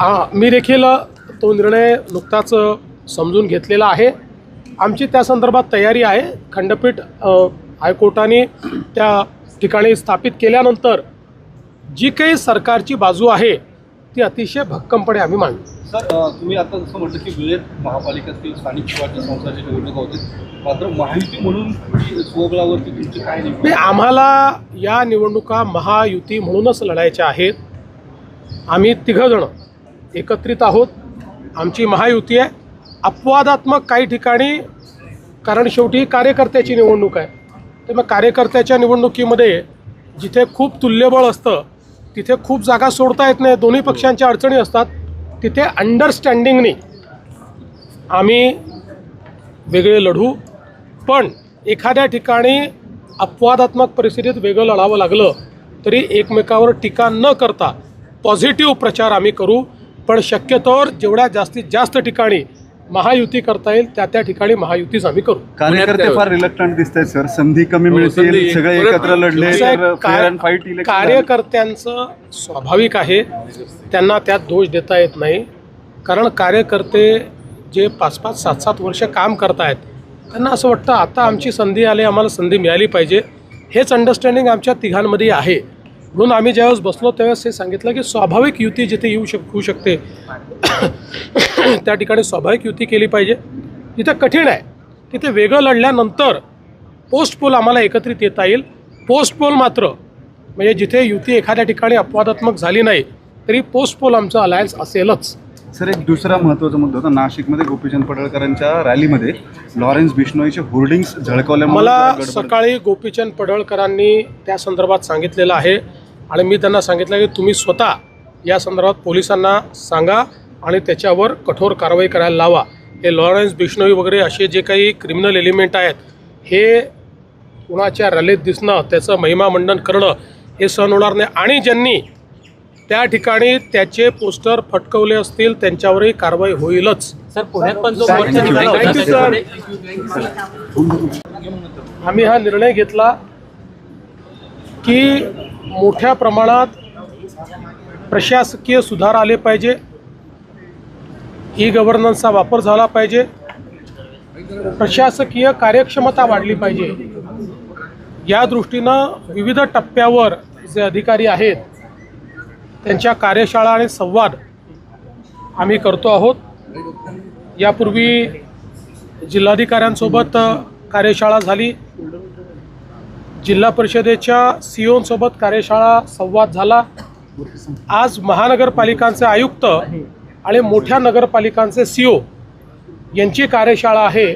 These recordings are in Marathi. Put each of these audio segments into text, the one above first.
आ, मी देखील तो निर्णय नुकताच समजून घेतलेला आहे. आमची त्या संदर्भात तयारी आहे. खंडपीठ हायकोर्टाने त्या ठिकाणी स्थापित केल्यानंतर जी काही सरकारची बाजू आहे ती अतिशय भक्कमपणे आम्ही मांडू सर तुम्ही आता जसं म्हटलं की वेळेत महापालिकेतील स्थानिक स्वराज्य संस्थांची निवडणुका होती मात्र महायुती म्हणून स्वबळावरती तुमची काय नाही आम्हाला या निवडणुका महायुती म्हणूनच लढायच्या आहेत. आम्ही तिघंजणं. एकत्रित आहोत. आमची महायुती आहे. अपवादात्मक काही ठिकाणी कारण शेवटी कार्यकर्त्याची निवडणूक आहे. तर मग कार्यकर्त्याच्या निवडणुकीमध्ये जिथे खूप तुल्यबळ असतं तिथे खूप जागा सोडता येत नाही दोन्ही पक्षांच्या अडचणी असतात तिथे अंडरस्टँडिंगनी आम्ही वेगळे लढू. पण एखाद्या ठिकाणी अपवादात्मक परिस्थितीत वेगळं लढावं लागलं तरी एकमेकावर टीका न करता पॉझिटिव्ह प्रचार आम्ही करू. पण शक्यतोवर जेवढ्या जास्तीत जास्त ठिकाणी महायुती करता येईल त्या त्या ठिकाणी महायुतीच आम्ही करू. कार्यकर्ते फार रिलक्टंट दिसत आहेत सर संधी कमी हो, संधी मिळतील सगळे एकत्र लढले कार्यकर्त्यांचं स्वाभाविक आहे त्यांना त्यात दोष देता येत नाही. कारण कार्यकर्ते जे पाच पाच सात सात वर्ष काम करतायत त्यांना असं वाटतं आता आमची संधी आली आम्हाला संधी मिळाली पाहिजे. हेच अंडरस्टँडिंग आमच्या तिघांमध्ये आहे. म्हणून आम्ही ज्यावेळेस बसलो त्यावेळेस हे सांगितलं की स्वाभाविक युती जिथे येऊ शक होऊ शकते त्या ठिकाणी स्वाभाविक युती केली पाहिजे. जिथे कठीण आहे तिथे वेगळं लढल्यानंतर पोस्ट पोल आम्हाला एकत्रित येता येईल. पोस्ट पोल मात्र म्हणजे जिथे युती एखाद्या ठिकाणी अपवादात्मक झाली नाही तरी पोस्ट पोल आमचं अलायन्स असेलच. सर एक दुसरा महत्त्वाचा मुद्दा होता. नाशिकमध्ये गोपीचंद पडळकरांच्या रॅलीमध्ये लॉरेन्स बिश्नोईचे होर्डिंग्स झळकवल्यामुळे मला सकाळी गोपीचंद पडळकरांनी त्या संदर्भात सांगितलेलं आहे. आणि मी त्यांना सांगितलं की तुम्ही स्वतः या संदर्भात पोलिसांना सांगा आणि त्याच्यावर कठोर कारवाई करायला लावा. हे लॉरेन्स बिश्नोई वगैरे असे जे काही क्रिमिनल एलिमेंट आहेत हे कुणाच्या रॅलीत दिसणं त्याचं महिमा मंडन करणं हे सहन होणार नाही. आणि ज्यांनी त्या ठिकाणी त्याचे पोस्टर फटकवले असतील त्यांच्यावरही कारवाई होईलच. सर पुण्यात पण जो आम्ही हा निर्णय घेतला की मोठ्या प्रमाणात प्रशासकीय सुधार आले पाहिजे. ई गव्हर्नन्सचा वापर झाला पाहिजे. प्रशासकीय कार्यक्षमता वाढली पाहिजे. या दृष्टीनं विविध टप्प्यावर जे अधिकारी आहेत त्यांच्या कार्यशाळा आणि संवाद आम्ही करतो आहोत. यापूर्वी जिल्हाधिकाऱ्यांसोबत कार्यशाळा झाली. जिल्हा परिषदेच्या सीओंसोबत कार्यशाळा संवाद झाला. आज महानगरपालिकांचे आयुक्त आणि मोठ्या नगरपालिकांचे सीओ यांची कार्यशाळा आहे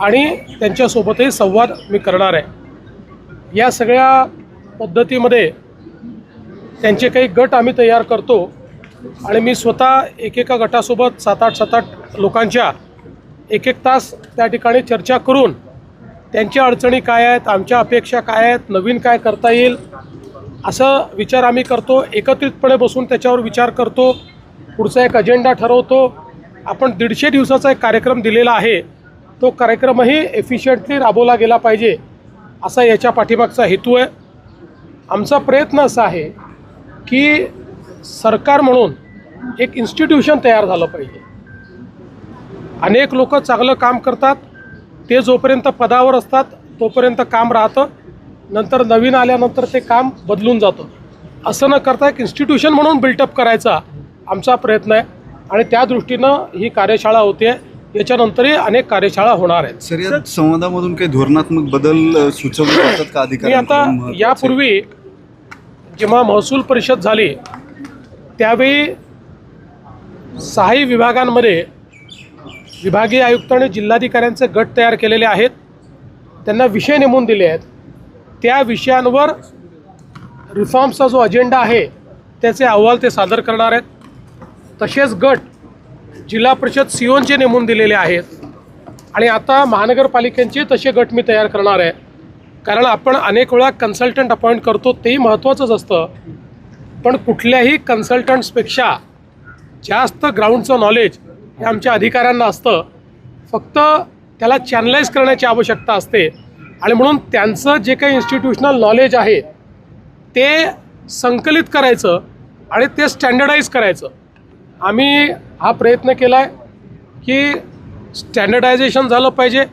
आणि त्यांच्यासोबतही संवाद मी करणार आहे. या सगळ्या पद्धतीमध्ये त्यांचे काही गट आम्ही तयार करतो आणि मी स्वतः एकेका गटासोबत सात आठ सात आठ लोकांच्या एक एक तास त्या ठिकाणी चर्चा करून त्यांच्या अडचणी काय आहेत आमच्या अपेक्षा काय आहेत नवीन काय करता येईल असं विचार आम्ही करतो. एकत्रितपणे बसून त्याच्यावर विचार करतो. पुढचा एक अजेंडा ठरवतो. आपण दीडशे दिवसाचा एक कार्यक्रम दिलेला आहे. तो कार्यक्रमही एफिशियंटली राबवला गेला पाहिजे असा याच्या पाठीमागचा हेतू आहे. आमचा प्रयत्न असा आहे की सरकार म्हणून एक इन्स्टिट्यूशन तयार झालं पाहिजे. अनेक लोक चांगलं काम करतात. ते जोपर्यंत पदावर असतात तोपर्यंत काम राहतं. नंतर नवीन आल्यानंतर ते काम बदलून जातं. असं न करता एक इन्स्टिट्यूशन म्हणून बिल्टअप करायचा आमचा प्रयत्न आहे. आणि त्या दृष्टीनं ही कार्यशाळा होते. याच्यानंतरही अनेक कार्यशाळा होणार आहेत. सर या संवादामधून काही धोरणात्मक बदल सुचवले जातात का मी अधिकारी आता यापूर्वी जेव्हा महसूल परिषद झाली त्यावेळी सहाही विभागांमध्ये विभागीय आयुक्त आणि जिल्हाधिकाऱ्यांचे गट तयार केलेले आहेत. त्यांना विषय नेमून दिले आहेत. त्या विषयांवर रिफॉर्म्सचा जो अजेंडा आहे त्याचे अहवाल ते सादर करणार आहेत. तसेच गट जिल्हा परिषद सीओनचे नेमून दिलेले आहेत. आणि आता महानगरपालिकेचे तसे गट मी तयार करणार आहे. कारण आपण अनेक वेळा कन्सल्टंट अपॉइंट करतो तेही महत्त्वाचंच असतं. पण कुठल्याही कन्सल्टंट्सपेक्षा जास्त ग्राउंडचं नॉलेज हे आमच्या अधिकाऱ्यांना असतं. फक्त त्याला चॅनलाइज करण्याची आवश्यकता असते. आणि म्हणून त्यांचं जे काही इन्स्टिट्यूशनल नॉलेज आहे ते संकलित करायचं आणि ते स्टँडर्डाईज करायचं. आम्ही हा प्रयत्न केला आहे की स्टँडर्डायझेशन झालं पाहिजे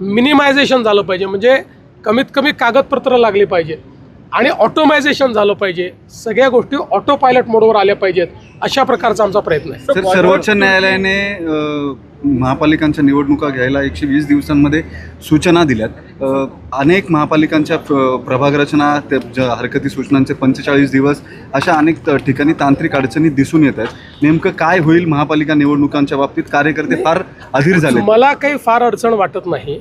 मिनिमायझेशन झालं पाहिजे. म्हणजे कमीत कमी कागदपत्र लागली पाहिजे. आणि ऑटोमायझेशन झालं पाहिजे. सगळ्या गोष्टी ऑटो पायलट मोडवर आल्या पाहिजेत अशा प्रकारचा आमचा प्रयत्न आहे. सर सर्वोच्च न्यायालयाने महापालिकांच्या निवडणुका घ्यायला एकशे वीस दिवसांमध्ये सूचना दिल्यात. अनेक महापालिकांच्या प्र- प्रभाग रचना हरकती सूचनांचे पंचेचाळीस दिवस अशा अनेक ठिकाणी तांत्रिक अडचणी दिसून येत आहेत. नेमकं काय होईल महापालिका निवडणुकांच्या बाबतीत? कार्यकर्ते फार अधीर झाले मला काही फार अडचण वाटत नाही.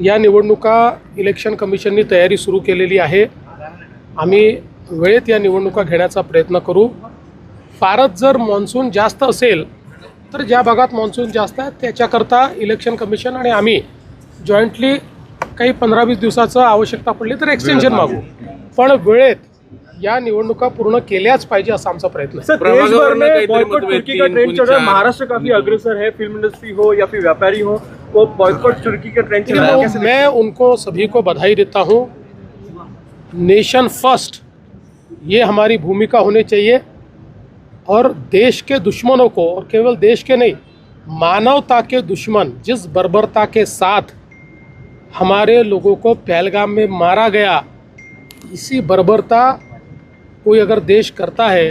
या निवडणुका इलेक्शन कमिशननी तयारी सुरू केलेली आहे. आम्ही वेळेत या निवडणुका घेण्याचा प्रयत्न करू. फारच जर मान्सून जास्त असेल तर ज्या भागात मान्सून जास्त आहे त्याच्याकरता इलेक्शन कमिशन आणि आम्ही जॉईंटली काही पंधरा वीस दिवसाचं आवश्यकता पडली तर एक्सटेन्शन मागू. पण वेळेत या निवडणुका पूर्ण केल्याच पाहिजे असा आमचा प्रयत्न। महाराष्ट्र काफी अग्रसर है फिल्म इंडस्ट्री हो या फिर व्यापारी हो. वो बॉयकॉट तुर्की का ट्रेंड चल है मैं उनको सभी को बधाई देता हूँ। नेशन फ़र्स्ट ये हमारी भूमिका होनी चाहिए। और देश के दुश्मनों को और केवल देश के नहीं मानवता के दुश्मन जिस बर्बरता के साथ हमारे लोगों को पहलगाम में मारा गया इसी बर्बरता कोई अगर देश करता है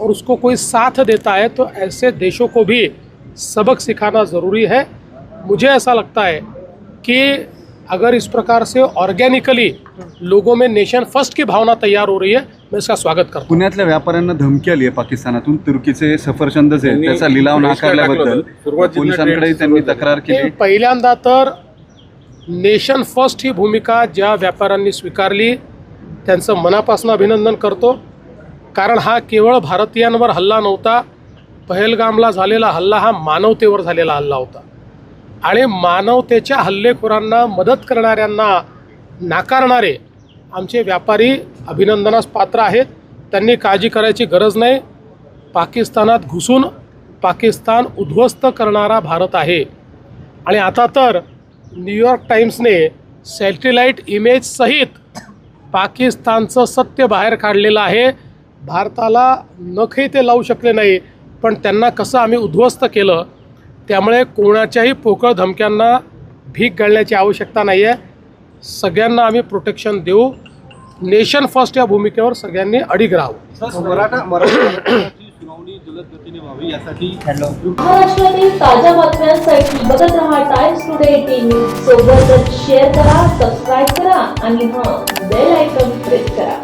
और उसको कोई साथ देता है तो ऐसे देशों को भी सबक सिखाना ज़रूरी है। मुझे ऐसा लगता है कि अगर इस प्रकार से ऑर्गेनिकली लोगों में नेशन फर्स्ट की भावना तैयार हो रही है मैं इसका स्वागत करता हूँ। पुण्यातल्या व्यापाऱ्यांना धमकी आली आहे पाकिस्तानातून. तुर्कीचे सफरचंद जे आहेत, त्याचा लिलाव नाकारल्याबद्दल पोलिसांकडे त्यांनी तक्रार केली. पहिल्यांदा तर नेशन फर्स्ट ही भूमिका ज्या व्यापाऱ्यांनी स्वीकारली त्यांचं मनापासून अभिनंदन करतो. कारण हा केवळ भारतीयांवर हल्ला नव्हता पहलगामला झालेला हल्ला हा मानवतेवर झालेला हल्ला होता. आणि मानवतेच्या हल्लेखोरांना मदत करणाऱ्यांना नाकारणारे आमचे व्यापारी अभिनंदनास पात्र आहेत. त्यांनी काळजी करायची गरज नाही. पाकिस्तानात घुसून पाकिस्तान उद्ध्वस्त करणारा भारत आहे. आणि आता तर न्यूयॉर्क टाईम्सने सॅटेलाईट इमेज सहित पाकिस्तानचं सत्य बाहेर काढलेलं आहे. भारताला नखही ते लावू शकले नाही. पण त्यांना कसं आम्ही उद्ध्वस्त केलं? त्यामुळे कोणाच्याही पोकळ धमक्यांना भीक घालण्याची आवश्यकता नाही आहे सगळ्यांना आम्ही प्रोटेक्शन देऊ. नेशन फर्स्ट या भूमिकेवर सगळ्यांनी अडीग राहावं. मराठा मराठी सुनावणी जलद गतीने व्हावी यासाठी महाराष्ट्रातील ताज्या बातम्यांसाठी बघत रहा टाइम्स टुडे टीव्ही सोबतच शेअर करा सबस्क्राईब करा आणि हां बेल आयकॉन प्रेस करा.